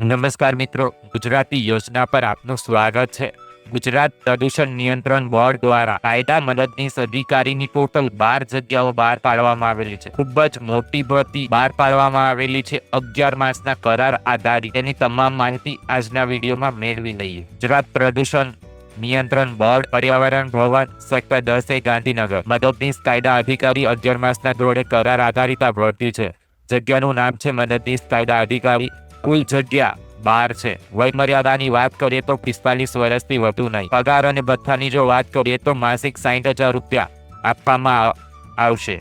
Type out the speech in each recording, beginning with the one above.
નમસ્કાર મિત્રો, ગુજરાતી યોજના પર આપનું સ્વાગત છે. ગુજરાત પ્રદૂષણ નિયંત્રણ બોર્ડ દ્વારા કાયદા મદદનીશ અધિકારીની ટોટલ બાર જગ્યાઓ બહાર પાડવામાં આવેલી છે. ખૂબ જ મોટી ભરતી બહાર પાડવામાં આવેલી છે. અગિયાર માસના કરાર આધારિત તેની તમામ માહિતી આજના વિડીયોમાં મેળવી લઈએ. ગુજરાત પ્રદૂષણ નિયંત્રણ બોર્ડ પર્યાવરણ ભવન સેક્ટર દસ ગાંધીનગર. મદદનીશ કાયદા અધિકારી અગિયાર માસના ધોરણે કરાર આધારિત આ ભરતી છે. જગ્યાનું નામ છે મદદનીશ કાયદા અધિકારી કુલ જગ્યા બાર છે. વય મર્યાદાની વાત કરીએ તો પિસ્તાલીસ વર્ષથી વધુ નહીં. પગાર અને ભથ્થાની જો વાત કરીએ તો માસિક સાઠ હજાર રૂપિયા આપવામાં આવશે.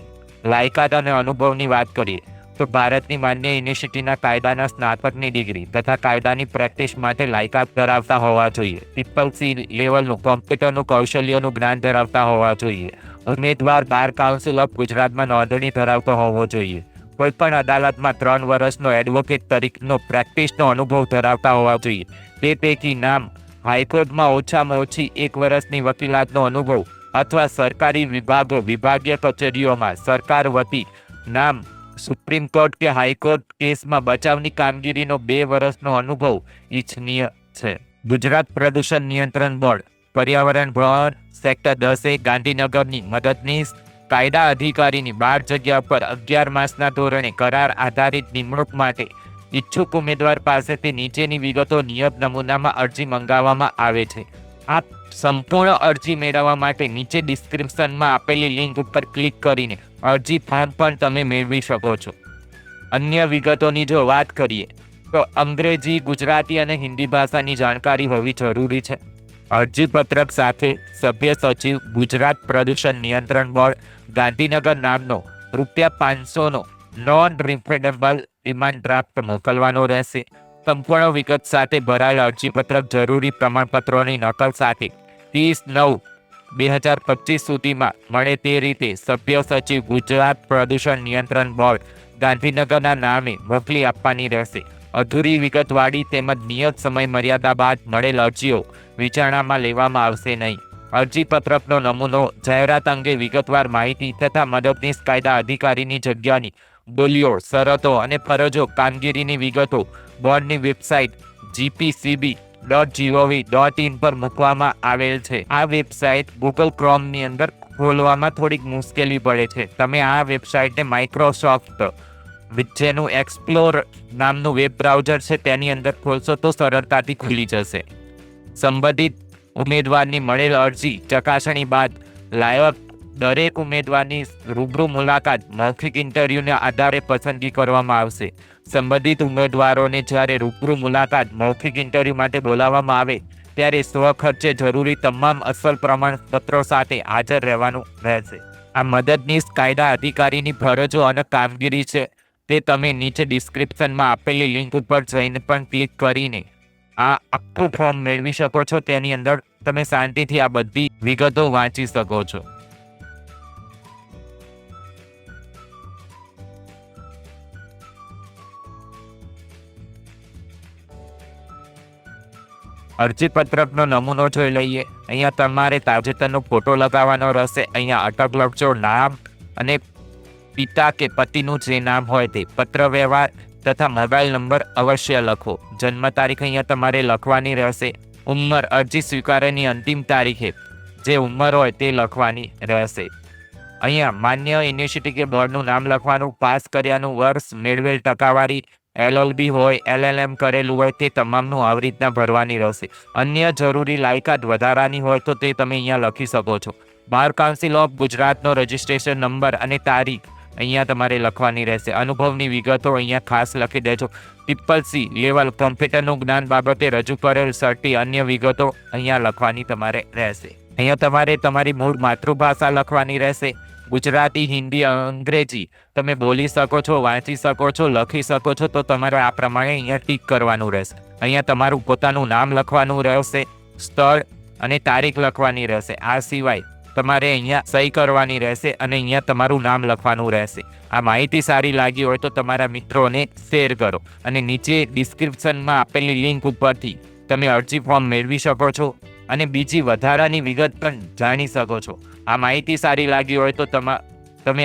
લાયકાત અને અનુભવની વાત કરીએ તો ભારતની માન્ય યુનિવર્સિટીના કાયદાના સ્નાતકની ડિગ્રી તથા કાયદાની પ્રેક્ટિસ માટે લાયકાત ધરાવતા હોવા જોઈએ. ટ્રિપલ સી લેવલનું કોમ્પ્યુટરનું કૌશલ્યનું જ્ઞાન ધરાવતા હોવા જોઈએ. ઉમેદવાર બાર કાઉન્સિલ ઓફ ગુજરાતમાં નોંધણી ધરાવતો હોવો જોઈએ. કોઈપણ અદાલતમાં ત્રણ વર્ષનો એડવોકેટ તરીકેનો પ્રેક્ટિસનો અનુભવ ધરાવતા હોવા જોઈએ. તે પૈકી નામ હાઈકોર્ટમાં ઓછામાં ઓછી એક વર્ષની વકીલાતનો અનુભવ અથવા સરકારી વિભાગો, વિભાગીય કચેરીઓમાં સરકાર વતી નામ સુપ્રીમ કોર્ટ કે હાઈકોર્ટ કેસમાં બચાવની કામગીરીનો બે વર્ષનો અનુભવ ઇચ્છનીય છે. ગુજરાત પ્રદૂષણ નિયંત્રણ બોર્ડ, પર્યાવરણ ભવન સેક્ટર દસે ગાંધીનગરની મદદનીશ કાયદા અધિકારીની બાર જગ્યા પર અગિયાર માસના ધોરણે કરાર આધારિત નિમણૂક માટે ઈચ્છુક ઉમેદવાર પાસેથી નીચેની વિગતો નિયત નમૂનામાં અરજી મંગાવવામાં આવે છે. આપ સંપૂર્ણ અરજી મેળવવા માટે નીચે ડિસ્ક્રિપ્શનમાં આપેલી લિંક ઉપર ક્લિક કરીને અરજી ફોર્મ પણ તમે મેળવી શકો છો. અન્ય વિગતોની જો વાત કરીએ, તો અંગ્રેજી, ગુજરાતી અને હિન્દી ભાષાની જાણકારી હોવી જરૂરી છે. અરજીપત્રક સાથે સભ્ય સચિવ, ગુજરાત પ્રદૂષણ નિયંત્રણ બોર્ડ, ગાંધીનગર નામનો રૂપિયા પાંચસોનો નોન રિફંડેબલ ડિમાન્ડ ડ્રાફ્ટ મોકલવાનો રહેશે. સંપૂર્ણ વિગત સાથે ભરાયેલ અરજીપત્રક જરૂરી પ્રમાણપત્રોની નકલ સાથે ત્રીસ નવ બે હજાર પચીસ સુધીમાં મળે તે રીતે સભ્ય સચિવ, ગુજરાત પ્રદૂષણ નિયંત્રણ બોર્ડ ગાંધીનગરના નામે મોકલી આપવાની રહેશે. અધૂરી વિગતવાળી તેમજ નિયત સમય મર્યાદા બાદ મળેલ અરજીઓ વિચારણામાં લેવામાં આવશે નહીં. અરજીપત્રકનો નમૂનો, જાહેરાત અંગે વિગતવાર માહિતી તથા મદદનીશ કાયદા અધિકારીની જગ્યાની બોલીઓ, શરતો અને ફરજો કામગીરીની વિગતો બોર્ડની website GPCB dot gov dot in પર મૂકવામાં આવેલ છે. આ વેબસાઇટ ગૂગલ ક્રોમની અંદર ખોલવામાં થોડીક મુશ્કેલી પડે છે. તમે આ વેબસાઇટને માઇક્રોસોફ્ટ જેનું એક્સપ્લોર નામનું વેબ બ્રાઉઝર છે, તેની અંદર ખોલશો તો સરળતાથી ખુલી જશે. સંબંધિત ઉમેદવારની મળેલ અરજી ચકાસણી બાદ લાયક દરેક ઉમેદવારની રૂબરૂ મુલાકાત મૌખિક ઇન્ટરવ્યૂના આધારે પસંદગી કરવામાં આવશે. સંબંધિત ઉમેદવારોને જ્યારે રૂબરૂ મુલાકાત મૌખિક ઇન્ટરવ્યૂ માટે બોલાવવામાં આવે, ત્યારે સ્વખર્ચે જરૂરી તમામ અસલ પ્રમાણપત્રો સાથે હાજર રહેવાનું રહેશે. આ મદદનીશ કાયદા અધિકારીની ફરજો અને કામગીરી છે. તે તમે નીચે ડિસ્ક્રિપ્શનમાં આપેલી લિંક ઉપર જઈને પણ ક્લિક કરીને આ આખું ફોર્મ મેળવી શકો છો. તેની અંદર તમે શાંતિથી આ બધી વિગતો વાંચી શકો છો. અરજીપત્રકનો નમૂનો જોઈ લઈએ. અહીંયા તમારે તાજેતરનો ફોટો લગાવવાનો રહેશે. અહીંયા અટક લખજો નામ અને પિતા કે પતિનું જે નામ હોય તે પત્ર વ્યવહાર તથા મોબાઈલ નંબર અવશ્ય લખો. જન્મ તારીખ અહીંયા તમારે લખવાની રહેશે. ઉંમર અરજી સ્વીકારવાની અંતિમ તારીખે. જે ઉંમર હોય તે લખવાની રહેશે. અહીંયા માન્ય યુનિવર્સિટી કે બોર્ડનું નામ લખવાનું, પાસ કર્યાનું વર્ષ, મેળવેલ ટકાવારી, એલએલબી હોય, એલએલએમ કરેલું હોય તે તમામનું આવી રીતના ભરવાની રહેશે. અન્ય જરૂરી લાયકાત વધારાની હોય તો તે તમે અહીંયા લખી શકો છો. બાર કાઉન્સિલ ઓફ ગુજરાતનો રજિસ્ટ્રેશન નંબર અને તારીખ. અહીંયા તમારે લખવાની રહેશે. અનુભવની વિગતો અહીંયા ખાસ લખી દેજો. ટ્રિપલ સી લેવલ કોમ્પ્યુટરનું જ્ઞાન બાબતે રજૂ કરેલ સર્ટી અન્ય વિગતો અહીંયા લખવાની તમારે રહેશે. અહીંયા તમારે તમારી મૂળ માતૃભાષા લખવાની રહેશે. ગુજરાતી, હિન્દી, અંગ્રેજી. તમે બોલી શકો છો, વાંચી શકો છો, લખી શકો છો, તો તમારે આ પ્રમાણે અહીંયા ટીક કરવાનું રહેશે. અહીંયા તમારું પોતાનું નામ લખવાનું રહેશે, સ્થળ અને તારીખ લખવાની રહેશે. આ સિવાય તમારે અહીંયા સહી કરવાની રહેશે અને અહીંયા તમારું નામ લખવાનું રહેશે. આ માહિતી સારી લાગી હોય તો તમારા મિત્રોને શેર કરો અને નીચે ડિસ્ક્રિપ્શનમાં આપેલી લિંક ઉપરથી તમે અરજી ફોર્મ મેળવી શકો છો અને બીજી વધારાની વિગત પણ જાણી શકો છો. આ માહિતી સારી લાગી હોય તો તમા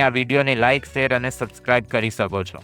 આ વિડીયોને લાઇક શેર અને સબસ્ક્રાઇબ કરી શકો છો.